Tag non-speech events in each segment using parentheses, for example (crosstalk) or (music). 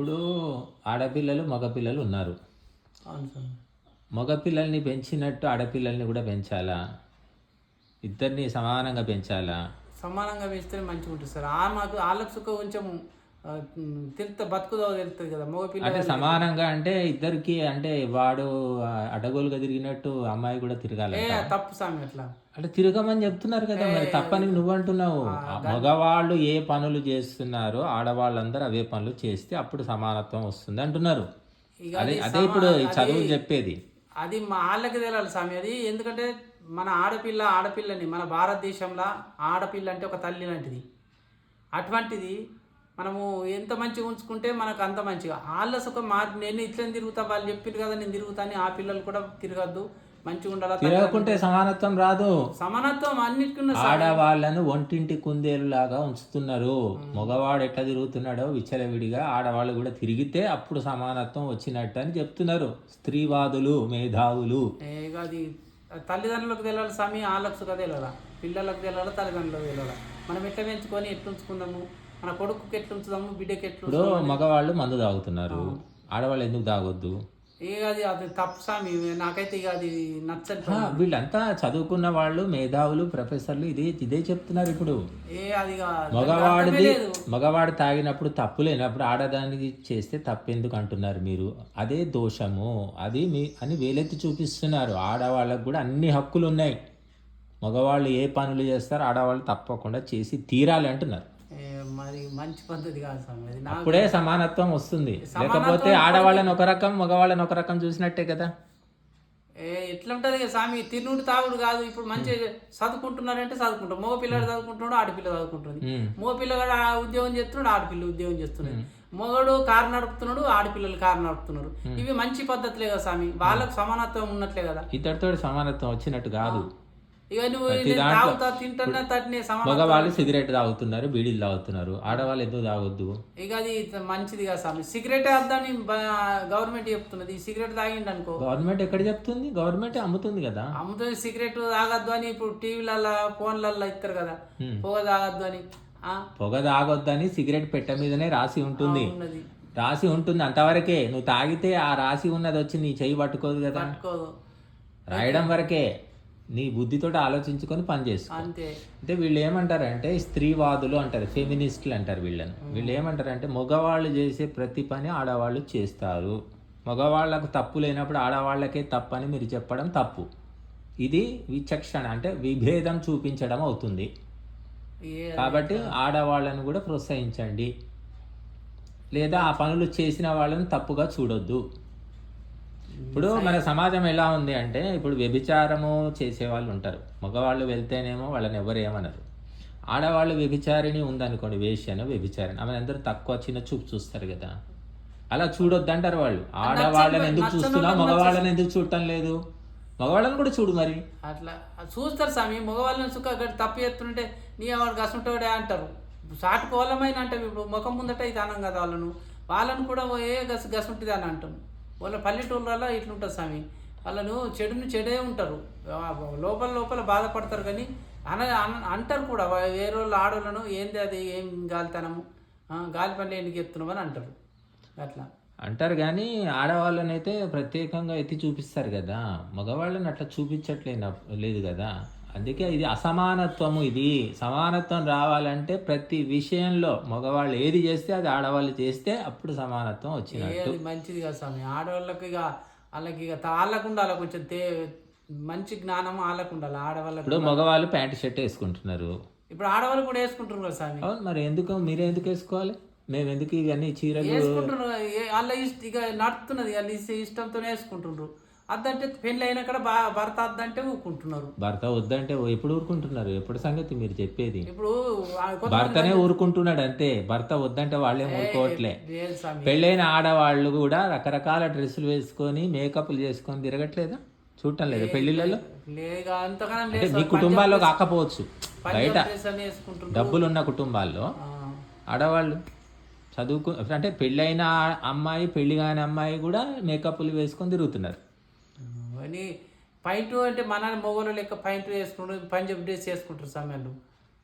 ఇప్పుడు ఆడపిల్లలు మగపిల్లలు ఉన్నారు. మగపిల్లల్ని పెంచినట్టు ఆడపిల్లల్ని కూడా పెంచాలా? ఇద్దరిని సమానంగా పెంచాలా? సమానంగా వేస్తేనే మంచిగా ఉంటుంది సార్. ఆ మాకు వాళ్ళకు సుఖం కొంచెం ఆ, తెలుత బతుకుదో తెలుస్తుంది కదా మగ పిల్ల అంటే సమానంగా అంటే ఇద్దరికి అంటే వాడు ఆ, అడ్డగోలుగా తిరిగినట్టు అమ్మాయి కూడా తిరగాలి తప్పు స్వామి అట్లా. అంటే తిరగమని చెప్తున్నారు కదా మరి తప్పని నువ్వు అంటున్నావు మగవాళ్ళు ఏ పనులు చేస్తున్నారో ఆడవాళ్ళందరూ అవే పనులు చేస్తే అప్పుడు సమానత్వం వస్తుంది అంటున్నారు. అదే అది ఇప్పుడు చదువు చెప్పేది. అది మా వాళ్ళకి తెలియాలి స్వామి అది ఎందుకంటే మన ఆడపిల్ల ఆడపిల్లని మన భారతదేశంలో ఆడపిల్ల అంటే ఒక తల్లి లాంటిది. అటువంటిది మనము ఎంత మంచిగా ఉంచుకుంటే మనకు అంత మంచిగా. వాళ్ళ సుఖం మా నేను ఇట్లా తిరుగుతా వాళ్ళు చెప్పారు కదా నేను తిరుగుతా అని ఆ పిల్లలు కూడా తిరగద్దు. మంచిగా ఉండాలా తిరగకుంటే సమానత్వం రాదు. సమానత్వం అన్నిటికన్నా ఆడవాళ్ళను ఒంటింటి కుందేలులాగా ఉంచుతున్నారు. మగవాడు ఎట్లా తిరుగుతున్నాడో విచ్చలవిడిగా ఆడవాళ్ళు కూడా తిరిగితే అప్పుడు సమానత్వం వచ్చినట్టు అని చెప్తున్నారు. స్త్రీవాదులు మేధావులు. అది తల్లిదండ్రులకు తెలియాలి స్వామి వాళ్ళకు సుఖ తెలియాలా పిల్లలకు తెలియాలి తల్లిదండ్రులకు తెలియాలి మనం ఎట్లా పెంచుకొని ఎట్లా ఉంచుకుందాము? మన కొడుకుకి ఎట్లా ఉంచుదాము బిడ్డకి ఎట్లా ఇప్పుడు మగవాళ్ళు మందు తాగుతున్నారు. ఆడవాళ్ళు ఎందుకు తాగొద్దు? ఇక అది అది తప్పు స్వామి నాకైతే ఇక అది నచ్చని ఆ, వీళ్ళంతా చదువుకున్న వాళ్ళు మేధావులు ప్రొఫెసర్లు ఇదే ఇదే చెప్తున్నారు ఇప్పుడు. ఏ అది మగవాడిది మగవాడు తాగినప్పుడు తప్పు లేనప్పుడు ఆడదానికి చేస్తే తప్పెందుకు అంటున్నారు మీరు? అదే దోషము. అది మీ అని వేలెత్తి చూపిస్తున్నారు. ఆడవాళ్ళకు కూడా అన్ని హక్కులు ఉన్నాయి. మగవాళ్ళు ఏ పనులు చేస్తారో ఆడవాళ్ళు తప్పకుండా చేసి తీరాలి అంటున్నారు. మరి మంచి పద్ధతి కాదు స్వామి అప్పుడే సమానత్వం వస్తుంది. లేకపోతే ఆడవాళ్ళని ఒక రకం మగవాళ్ళని ఒక రకం చూసినట్టే కదా. ఏ, ఎట్లా ఉంటుంది ఇక స్వామి తినుడు తాగుడు కాదు. ఇప్పుడు మంచి చదువుకుంటున్నారంటే చదువుకుంటారు. మగ పిల్లడు చదువుకుంటున్నాడు ఆడపిల్ల చదువుకుంటుంది. మగ పిల్లగాడు ఆ ఉద్యోగం చేస్తున్నాడు ఆడపిల్ల ఉద్యోగం చేస్తున్నాడు. మగడు కారు నడుపుతున్నాడు ఆడపిల్లలు కారు నడుపుతున్నారు. ఇవి మంచి పద్ధతులే కదా స్వామి. వాళ్ళకు సమానత్వం ఉన్నట్లే కదా. ఇద్దరితో సమానత్వం వచ్చినట్టు కాదు. ఇక నువ్వు తాగుతా తింటున్నా సమాన మగవాళ్ళు సిగరెట్ తాగుతున్నారు బీడీలు తాగుతున్నారు. ఆడవాళ్ళు ఎందుకు తాగొద్దు? ఇక అది మంచిది కదా స్వామి. సిగరెట్ వద్దని గవర్నమెంట్ చెప్తున్నది. ఈ సిగరెట్ తాగిండు అనుకో గవర్నమెంట్ ఎక్కడ చెప్తుంది? గవర్నమెంట్ అమ్ముతుంది కదా. అమ్ముతుంది సిగరెట్ తాగద్దు అని ఇప్పుడు టీవీలల్లో ఫోన్లల్లో ఇస్తారు కదా. పొగ తాగద్దు అని. పొగ తాగొద్దని సిగరెట్ పెట్ట మీదనే రాసి ఉంటుంది. రాసి ఉంటుంది అంతవరకే. నువ్వు తాగితే ఆ రాసి ఉన్నది వచ్చి నీ చెయ్యి పట్టుకోదు కదా. రాయడం వరకే. నీ బుద్ధితోటి ఆలోచించుకొని పని చేసుకో. అంటే వీళ్ళు ఏమంటారంటే స్త్రీవాదులు అంటారు ఫెమినిస్టులు అంటారు వీళ్ళని. వీళ్ళు ఏమంటారంటే మగవాళ్ళు చేసే ప్రతి పని ఆడవాళ్ళు చేస్తారు. మగవాళ్ళకు తప్పు లేనప్పుడు ఆడవాళ్ళకే తప్పు అని మీరు చెప్పడం తప్పు. ఇది విచక్షణ అంటే విభేదం చూపించడం అవుతుంది. కాబట్టి ఆడవాళ్ళను కూడా ప్రోత్సహించండి. లేదా ఆ పనులు చేసిన వాళ్ళని తప్పుగా చూడొద్దు. ఇప్పుడు మన సమాజం ఎలా ఉంది అంటే ఇప్పుడు వ్యభిచారము చేసే వాళ్ళు ఉంటారు. మగవాళ్ళు వెళ్తేనేమో వాళ్ళని ఎవరు ఏమనరు. ఆడవాళ్ళు వ్యభిచారిణి ఉందనుకోండి వేశ్యను వ్యభిచారిణి. ఆమె అందరూ తక్కువ చిన్న చూపు చూస్తారు కదా. అలా చూడొద్దు అంటారు వాళ్ళు ఆడవాళ్ళని ఎందుకు చూస్తున్నావు మగవాళ్ళని ఎందుకు చూడటం లేదు? మగవాళ్ళని కూడా చూడు మరి. అట్లా చూస్తారు స్వామి. మగవాళ్ళని సుఖ అక్కడ తప్పు చేస్తుంటే నీ వాడు గసుంటాడే అంటారు. సాటి కోలమైన అంటాం ఇప్పుడు ముఖం ముందట ఇది అనం కదా వాళ్ళను. వాళ్ళను కూడా ఏ గస గసుంటిది అని అంటాం. వాళ్ళ పల్లెటూళ్ళలో ఇట్లుంటుంది స్వామి. వాళ్ళను చెడును చెడే ఉంటారు. లోపల లోపల బాధపడతారు కానీ అన అంటారు కూడా. వేరే వాళ్ళు ఆడవాళ్ళను ఏంది అది ఏం గాలితనము? గాలి పని ఎందుకు చెప్తున్నావు అని అంటారు. అట్లా. అంటారు కానీ ఆడవాళ్ళనైతే ప్రత్యేకంగా ఎత్తి చూపిస్తారు కదా. మగవాళ్ళని అట్లా చూపించట్లేదు లేదు కదా. అందుకే ఇది అసమానత్వము ఇది. సమానత్వం రావాలంటే ప్రతి విషయంలో మగవాళ్ళు ఏది చేస్తే అది ఆడవాళ్ళు చేస్తే అప్పుడు సమానత్వం వచ్చినట్టు. అది మంచిది కదా స్వామి. ఆడవాళ్ళకి ఇక వాళ్ళకి ఇక వాళ్ళకు ఉండాలి కొంచెం తే మంచి జ్ఞానం వాళ్ళకు ఉండాలి ఆడవాళ్ళకి ఇప్పుడు మగవాళ్ళు ప్యాంట్ షర్ట్ వేసుకుంటున్నారు. ఇప్పుడు ఆడవాళ్ళు కూడా వేసుకుంటారు కదా స్వామి. అవును మరి ఎందుకు మీరే ఎందుకు వేసుకోవాలి? మేము ఎందుకు ఇవన్నీ చీరలు? వేసుకుంటున్నారు వాళ్ళ ఇష్ట ఇక నడుతున్నది వాళ్ళ ఇష్ట- ఇష్టంతోనే వేసుకుంటుండ్రు అద్దంటే పెళ్ళి అయినా కూడా భర్త అద్దంటే ఊకుంటున్నారు భర్త వద్దంటే ఎప్పుడు ఊరుకుంటున్నారు? ఎప్పుడు సంగతి మీరు చెప్పేది? ఇప్పుడు భర్తనే ఊరుకుంటున్నాడు అంతే. భర్త వద్దంటే వాళ్ళేం ఊరుకోవట్లే. పెళ్ళైన ఆడవాళ్ళు కూడా రకరకాల డ్రెస్సులు వేసుకొని మేకప్లు చేసుకొని తిరగట్లేదా? చూడటం లేదా పెళ్ళిళ్ళలో మీ కుటుంబాల్లో కాకపోవచ్చు. బయట డబ్బులున్న కుటుంబాల్లో ఆడవాళ్ళు చదువుకు అంటే పెళ్ళైన అమ్మాయి పెళ్ళి కాని అమ్మాయి కూడా మేకప్లు వేసుకొని తిరుగుతున్నారు. అని పైంట్ అంటే మన మొగలు లెక్క పైంట్ వేసుకుంటారు పంజాబ్ డ్రెస్ వేసుకుంటారు సమయంలో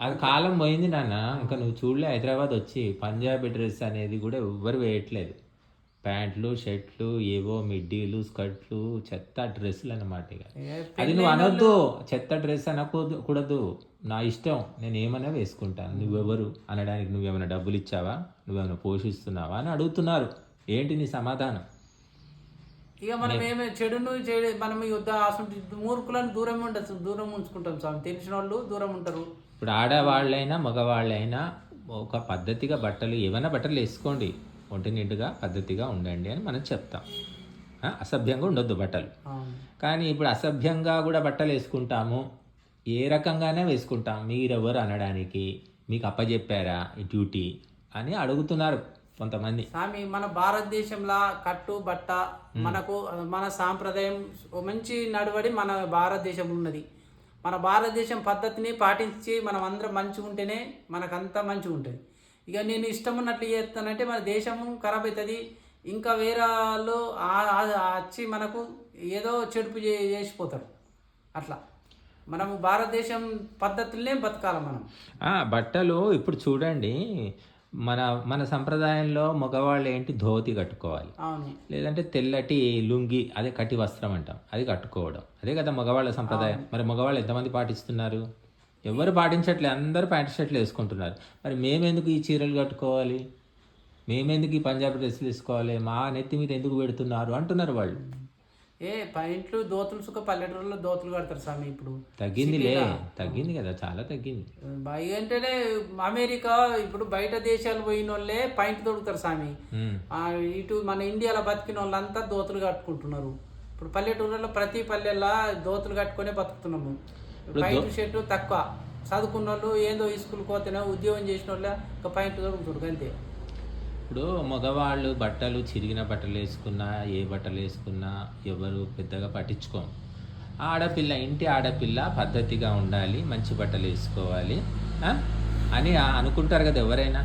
అది కాలం పోయింది నాన్న. ఇంకా నువ్వు చూడలే హైదరాబాద్ వచ్చి పంజాబీ డ్రెస్ అనేది కూడా ఎవ్వరు వేయట్లేదు. ప్యాంట్లు షర్ట్లు ఏవో మిడ్డీలు స్కర్ట్లు చెత్త డ్రెస్సులు అన్నమాట ఇక. అది నువ్వు అనొద్దు. చెత్త డ్రెస్ అనకూడదు కూడదు. నా ఇష్టం. నేను ఏమైనా వేసుకుంటాను. నువ్వెవరు అనడానికి నువ్వేమైనా డబ్బులు ఇచ్చావా? నువ్వేమైనా పోషిస్తున్నావా అని అడుగుతున్నారు. ఏంటి నీ సమాధానం? ఇక మనం ఏమే చెడును చెడు మనం యుద్ధ అసలు మూర్ఖులను దూరం ఉండొచ్చు దూరం ఉంచుకుంటాం స్వామి. తెలిసిన వాళ్ళు దూరం ఉంటారు. ఇప్పుడు ఆడవాళ్ళైనా మగవాళ్ళైనా ఒక పద్ధతిగా బట్టలు ఏమైనా బట్టలు వేసుకోండి. ఒంటి నిండుగా పద్ధతిగా ఉండండి అని మనం చెప్తాం. అసభ్యంగా ఉండొద్దు బట్టలు. కానీ ఇప్పుడు అసభ్యంగా కూడా బట్టలు వేసుకుంటాము. ఏ రకంగానే వేసుకుంటాం. మీరెవరు అనడానికి? మీకు అప్పచెప్పారా ఈ డ్యూటీ? అని అడుగుతున్నారు. కొంతమంది. స్వామి మన భారతదేశంలో కట్టు బట్ట మనకు మన సాంప్రదాయం మంచి నడవడి మన భారతదేశంలో ఉన్నది. మన భారతదేశం పద్ధతిని పాటించి మనం అందరం మంచిగా ఉంటేనే మనకంతా మంచిగా ఉంటుంది. ఇక నేను ఇష్టం ఉన్నట్లు చేస్తానంటే మన దేశము ఖరాబ్ అవుతుంది ఇంకా వేరే వచ్చి మనకు ఏదో చెడుపు చేసిపోతారు. అట్లా. మనము భారతదేశం పద్ధతులనే బతకాలి మనం. బట్టలు ఇప్పుడు చూడండి. మన మన సంప్రదాయంలో మగవాళ్ళు ఏంటి ధోతి కట్టుకోవాలి. లేదంటే తెల్లటి లుంగి అదే కటి వస్త్రం అంటాం. అది కట్టుకోవడం. అదే కదా మగవాళ్ళ సంప్రదాయం. మరి మగవాళ్ళు ఎంతమంది పాటిస్తున్నారు? ఎవరు పాటించట్లే అందరూ ప్యాంట్ షర్ట్లు వేసుకుంటున్నారు. మరి మేమెందుకు ఈ చీరలు కట్టుకోవాలి? మేమెందుకు ఈ పంజాబీ డ్రెస్సులు వేసుకోవాలి? మా నెత్తి మీద ఎందుకు పెడుతున్నారు? అంటున్నారు వాళ్ళు. ఏ పైంట్లు దోతులు సుఖ పల్లెటూరులో దోతులు కడతారు స్వామి ఇప్పుడు. తగ్గిందిలే తగ్గింది కదా చాలా తగ్గింది. అంటేనే అమెరికా ఇప్పుడు బయట దేశాలు పోయిన వాళ్ళే పైంట్ దొరుకుతారు స్వామి. ఇటు మన ఇండియాలో బతికిన వాళ్ళంతా దోతులు కట్టుకుంటున్నారు. ఇప్పుడు పల్లెటూరులో ప్రతి పల్లెల్లో దోతులు కట్టుకునే బతుకుతున్నాము. పైంట్ షర్టు తక్కువ. చదువుకున్న వాళ్ళు ఏదో స్కూల్ పోతేనే ఉద్యోగం చేసిన వాళ్ళే ఒక పైంట్ దొరుకుతారు అంతే. ఇప్పుడు మగవాళ్ళు బట్టలు చిరిగిన బట్టలు వేసుకున్నా ఏ బట్టలు వేసుకున్నా ఎవరు పెద్దగా పట్టించుకోం ఆడపిల్ల ఇంటి ఆడపిల్ల పద్ధతిగా ఉండాలి మంచి బట్టలు వేసుకోవాలి? అని అనుకుంటారు కదా ఎవరైనా?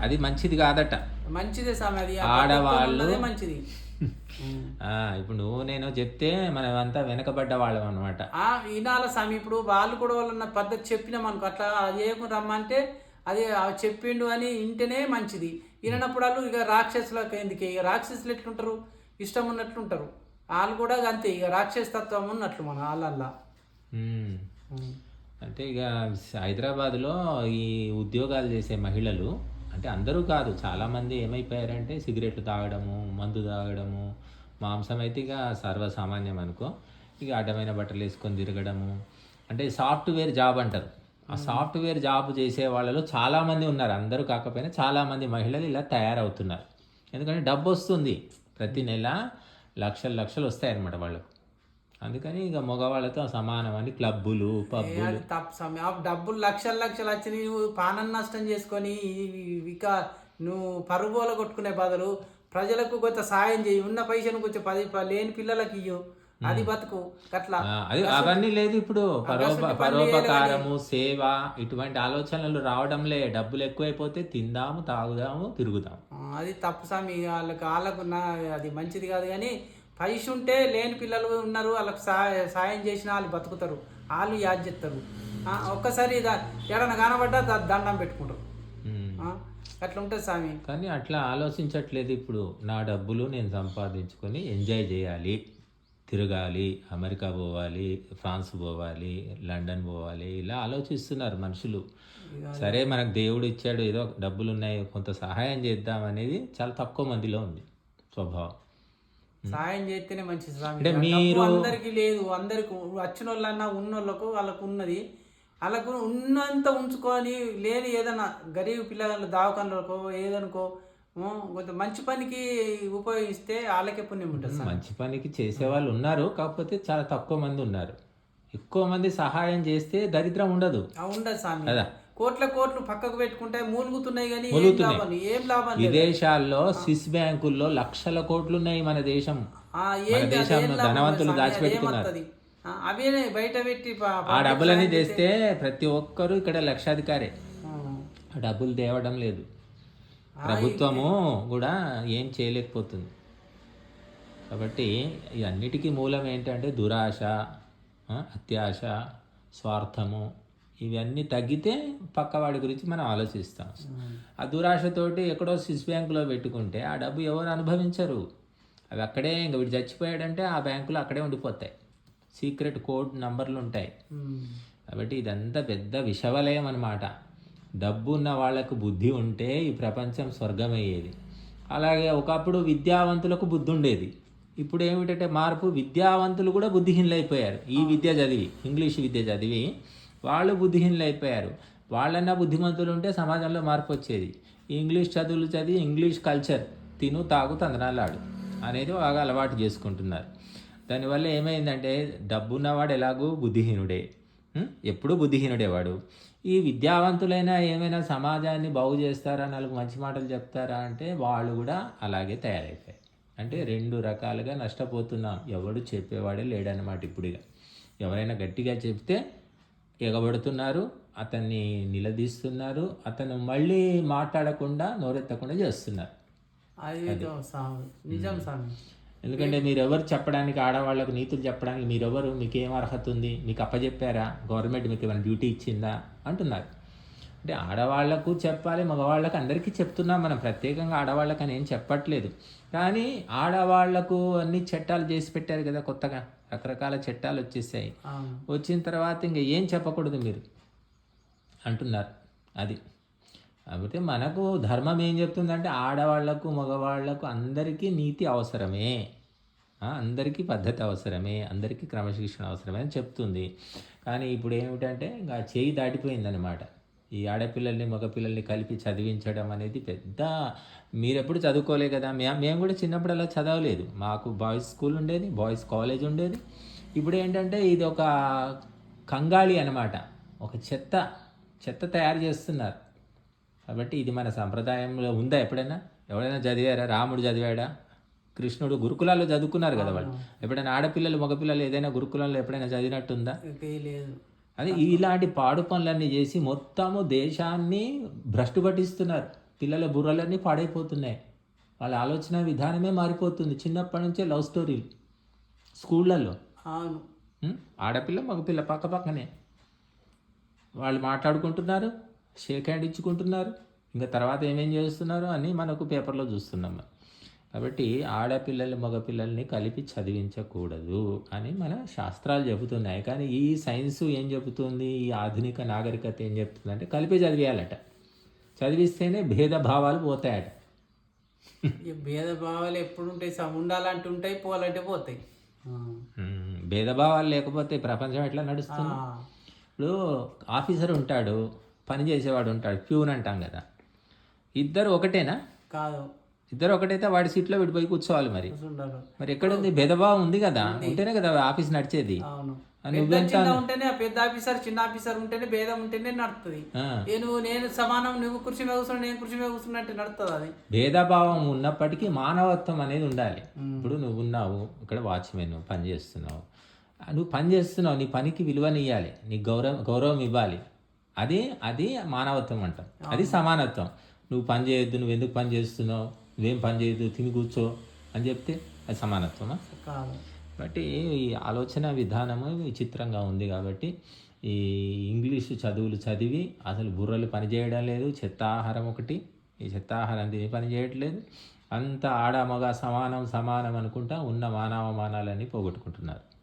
అది మంచిది కాదట. మంచిదే అది. ఆడవాళ్ళు- మంచిది. (laughs) ఇప్పుడు నువ్వు నేను చెప్తే మనమంతా వెనకబడ్డ వాళ్ళం అనమాట వినాల స్వామి ఇప్పుడు వాళ్ళు కూడా వాళ్ళన్న పద్ధతి చెప్పినాం అనుకో అట్లా ఏ రమ్మంటే అది చెప్పిండు అని ఇంటనే మంచిది. వినప్పుడు వాళ్ళు ఇక రాక్షసులకు ఎందుకు ఇక రాక్షసులు ఎట్లుంటారు? ఇష్టం ఉన్నట్లు ఉంటారు వాళ్ళు కూడా అంతే ఇక రాక్షస తత్వం ఉన్నట్లు మన వాళ్ళల్లా అంటే ఇక హైదరాబాద్లో ఈ ఉద్యోగాలు చేసే మహిళలు అంటే అందరూ కాదు చాలామంది ఏమైపోయారంటే సిగరెట్లు తాగడము మందు తాగడము మాంసం అయితే ఇక సర్వసామాన్యం అనుకో. ఇక అడ్డమైన బట్టలు వేసుకొని తిరగడము. అంటే సాఫ్ట్వేర్ జాబ్ అంటారు. ఆ సాఫ్ట్వేర్ జాబ్ చేసే వాళ్ళలో చాలామంది ఉన్నారు. అందరూ కాకపోయినా చాలామంది మహిళలు ఇలా తయారవుతున్నారు. ఎందుకంటే డబ్బు వస్తుంది. ప్రతి నెల లక్షలు లక్షలు వస్తాయన్నమాట వాళ్ళకు అందుకని ఇక మగవాళ్ళతో సమానమని క్లబ్బులు ఏ పబ్బులు. డబ్బులు లక్షలు లక్షలు వచ్చి నువ్వు పానం నష్టం చేసుకొని ఇక నువ్వు పరుగుబోల కొట్టుకునే బదులు ప్రజలకు కొంత సాయం చేయి. ఉన్న పైసను కొంచెం పది లేని పిల్లలకి ఇయ్యు. అది బతుకు అట్లా అది అవన్నీ లేదు ఇప్పుడు. పరోపకారము సేవ ఇటువంటి ఆలోచనలు రావడంలే. డబ్బులు ఎక్కువైపోతే తిందాము తాగుదాము తిరుగుదాం ఆ, అది తప్పు స్వామి వాళ్ళకి వాళ్ళకు అది మంచిది కాదు కానీ పైస ఉంటే లేని పిల్లలు ఉన్నారు. వాళ్ళకి సాయ సాయం చేసిన వాళ్ళు బతుకుతారు. వాళ్ళు యాద్ చేస్తారు. ఒక్కసారి ఎడన కనబడ్డా దండం పెట్టుకుంటారు. అట్లా ఉంటుంది స్వామి కానీ అట్లా ఆలోచించట్లేదు ఇప్పుడు. నా డబ్బులు నేను సంపాదించుకొని ఎంజాయ్ చేయాలి. తిరగాలి అమెరికా పోవాలి ఫ్రాన్స్ పోవాలి లండన్ పోవాలి ఇలా ఆలోచిస్తున్నారు మనుషులు. సరే మనకు దేవుడు ఇచ్చాడు ఏదో డబ్బులు ఉన్నాయి కొంత సహాయం చేద్దాం అనేది చాలా తక్కువ మందిలో ఉంది స్వభావం. సాయం చేస్తేనే మంచిది స్వామి. అంటే మీరు- అందరికి లేదు అందరికి వచ్చిన వాళ్ళన్నా ఉన్నోళ్ళకు వాళ్ళకు ఉన్నది. వాళ్ళకు ఉన్నంత ఉంచుకొని లేని ఏదైనా గరీబ్ పిల్లల దావకాన్లకో ఏదనుకో కొంత మంచి పనికి ఉపయోగిస్తే వాళ్ళకే పుణ్యం ఉంటుంది. మంచి పనికి చేసే వాళ్ళు ఉన్నారు కాకపోతే చాలా తక్కువ మంది ఉన్నారు. ఎక్కువ మంది సహాయం చేస్తే దరిద్రం ఉండదు. ఉండదు స్వామి కదా. కోట్ల కోట్లు పక్కకు పెట్టుకుంటే మూలుగుతున్నాయి కానీ ఏం. లాభం విదేశాల్లో స్విస్ బ్యాంకుల్లో లక్షల కోట్లు ఉన్నాయి మన దేశం. మన దేశంలో ధనవంతులు దాచిపెట్టుకున్నారు. అవే బయట పెట్టి ఆ డబ్బులన్నీ తెస్తే ప్రతి ఒక్కరు ఇక్కడ లక్షాధికారే. ఆ. డబ్బులు తేవడం లేదు. ప్రభుత్వము కూడా ఏం చేయలేకపోతుంది. కాబట్టి ఈ అన్నిటికీ మూలం ఏంటంటే దురాశ అత్యాశ స్వార్థము ఇవన్నీ తగ్గితే పక్కవాడి గురించి మనం ఆలోచిస్తాం. ఆ దురాశతోటి ఎక్కడో స్విస్ బ్యాంకులో పెట్టుకుంటే ఆ డబ్బు ఎవరు అనుభవించరు. అవి అక్కడే ఇంకా వీడు చచ్చిపోయాడంటే ఆ బ్యాంకులో అక్కడే ఉండిపోతాయి. సీక్రెట్ కోడ్ నంబర్లు ఉంటాయి. కాబట్టి ఇదంతా పెద్ద విషవలయం అన్నమాట. డబ్బు ఉన్న వాళ్ళకు బుద్ధి ఉంటే ఈ ప్రపంచం స్వర్గమయ్యేది. అలాగే ఒకప్పుడు విద్యావంతులకు బుద్ధి ఉండేది ఇప్పుడు ఏమిటంటే మార్పు విద్యావంతులు కూడా బుద్ధిహీనులైపోయారు. ఈ విద్య చదివి ఇంగ్లీష్ విద్య చదివి వాళ్ళు బుద్ధిహీనులైపోయారు. వాళ్ళన్నా బుద్ధిమంతులు ఉంటే సమాజంలో మార్పు వచ్చేది. ఇంగ్లీష్ చదువులు చదివి ఇంగ్లీష్ కల్చర్ తిను తాగు తందనాలాడు అనేది బాగా అలవాటు చేసుకుంటున్నారు. దానివల్ల ఏమైందంటే డబ్బున్నవాడు ఎలాగూ బుద్ధిహీనుడే. ఎప్పుడూ బుద్ధిహీనుడే వాడు. ఈ విద్యావంతులైనా ఏమైనా సమాజాన్ని బాగు చేస్తారా నాలుగు మంచి మాటలు చెప్తారా అంటే వాళ్ళు కూడా అలాగే తయారైపోయారు. అంటే రెండు రకాలుగా నష్టపోతున్నాం. ఎవడు చెప్పేవాడే లేడన్నమాట ఇప్పుడు ఇక ఎవరైనా గట్టిగా చెప్తే ఎగబడుతున్నారు అతన్ని నిలదీస్తున్నారు అతను మళ్ళీ మాట్లాడకుండా నోరెత్తకుండా చేస్తున్నారు. నిజం స్వామి ఎందుకంటే మీరెవరు చెప్పడానికి ఆడవాళ్ళకు నీతులు చెప్పడానికి మీరెవరు? మీకు ఏం అర్హత ఉంది? మీకు అప్పచెప్పారా గవర్నమెంట్ మీకు ఏమైనా డ్యూటీ ఇచ్చిందా? అంటున్నారు. అంటే ఆడవాళ్ళకు చెప్పాలి మగవాళ్ళకు అందరికీ చెప్తున్నాం మనం. ప్రత్యేకంగా ఆడవాళ్ళకి అని ఏం చెప్పట్లేదు. కానీ ఆడవాళ్ళకు అన్ని చట్టాలు చేసి పెట్టారు కదా కొత్తగా. రకరకాల చట్టాలు వచ్చేసాయి. వచ్చిన తర్వాత ఇంకా ఏం చెప్పకూడదు మీరు? అంటున్నారు. అది. కాబట్టి మనకు ధర్మం ఏం చెప్తుందంటే ఆడవాళ్ళకు మగవాళ్ళకు అందరికీ నీతి అవసరమే. అందరికీ పద్ధతి అవసరమే అందరికీ క్రమశిక్షణ అవసరమే అని చెప్తుంది. కానీ ఇప్పుడు ఏమిటంటే ఇంకా చేయి దాటిపోయిందనమాట ఈ ఆడపిల్లల్ని మగపిల్లల్ని కలిపి చదివించడం అనేది పెద్ద మీరెప్పుడు చదువుకోలే కదా. మే మేము కూడా చిన్నప్పుడు అలా చదవలేదు. మాకు బాయ్స్ స్కూల్ ఉండేది బాయ్స్ కాలేజ్ ఉండేది. ఇప్పుడు ఏంటంటే ఇది ఒక కంగాళి అన్నమాట. ఒక చెత్త చెత్త తయారు చేస్తున్నారు. కాబట్టి ఇది మన సంప్రదాయంలో ఉందా ఎప్పుడైనా? ఎవడైనా చదివారా? రాముడు చదివాడా? కృష్ణుడు గురుకులాల్లో చదువుకున్నారు కదా వాళ్ళు. ఎప్పుడైనా ఆడపిల్లలు మగపిల్లలు ఏదైనా గురుకులంలో ఎప్పుడైనా చదివినట్టుందా? లేదు. అది ఇలాంటి పాడు పనులన్నీ చేసి మొత్తము దేశాన్ని భ్రష్టు పట్టిస్తున్నారు. పిల్లల బుర్రలన్నీ పాడైపోతున్నాయి. వాళ్ళ ఆలోచన విధానమే మారిపోతుంది. చిన్నప్పటి నుంచే లవ్ స్టోరీలు. స్కూళ్ళల్లో. అవును? ఆడపిల్ల మగపిల్ల పక్క పక్కనే. వాళ్ళు మాట్లాడుకుంటున్నారు. షేక్ హ్యాండ్ ఇచ్చుకుంటున్నారు. ఇంకా తర్వాత ఏమేం చేస్తున్నారు అని మనకు పేపర్లో చూస్తున్నాం. కాబట్టి ఆడపిల్లలు మగపిల్లల్ని కలిపి చదివించకూడదు అని మన శాస్త్రాలు చెబుతున్నాయి. కానీ ఈ సైన్స్ ఏం చెబుతుంది? ఈ ఆధునిక నాగరికత ఏం చెప్తుంది అంటే కలిపి చదివేయాలట. చదివిస్తేనే భేదభావాలు పోతాయట. ఈ భేదభావాలు ఎప్పుడు ఉంటాయి ఉండాలంటే ఉంటాయి పోవాలంటే పోతాయి భేదభావాలు లేకపోతే ప్రపంచం ఎట్లా నడుస్తుంది. ఇప్పుడు ఆఫీసర్ ఉంటాడు. పని చేసేవాడు ఉంటాడు. ప్యూన్ అంటాం కదా. ఇద్దరు ఒకటేనా? కాదు. ఇద్దరు ఒకటైతే వాడి సీట్లో విడిపోయి కూర్చోవాలి మరి. మరి ఎక్కడుంది? భేదభావం ఉంది కదా. ఉంటేనే కదా ఆఫీస్ నడిచేది. ఉంటేనే ఆ పెద్ద ఆఫీసర్ చిన్న ఆఫీసర్ ఉంటేనే భేదం ఉంటేనే ఏ నువ్వు నేను సమానం నువ్వు కుర్చీ మీద కూర్చున్నా నేను కుర్చీ మీద కూర్చున్నా అంటే నడుస్తుంది అది. భేదభావం ఉన్నప్పటికీ మానవత్వం అనేది ఉండాలి. ఇప్పుడు నువ్వు ఉన్నావు ఇక్కడ వాచ్మెన్ పని చేస్తున్నావు. నువ్వు పని చేస్తున్నావు నీ పనికి విలువనియ్యాలి. నీ గౌరవం గౌరవం ఇవ్వాలి. అది అది మానవత్వం అంటాం. అది సమానత్వం. నువ్వు పని చేయొద్దు నువ్వు ఎందుకు పని చేస్తున్నావు నువ్వేం పని చేయొద్దు తిని కూర్చో అని చెప్తే అది సమానత్వమా? కాబట్టి ఈ ఆలోచన విధానము విచిత్రంగా ఉంది కాబట్టి ఈ ఇంగ్లీషు చదువులు చదివి అసలు బుర్రలు పనిచేయడం లేదు చెత్త ఆహారం ఒకటి. ఈ చెత్త ఆహారం తిని పని చేయట్లేదు. అంత ఆడ మగ సమానం సమానం అనుకుంటా ఉన్న మానవ మానాలన్నీ పోగొట్టుకుంటున్నారు.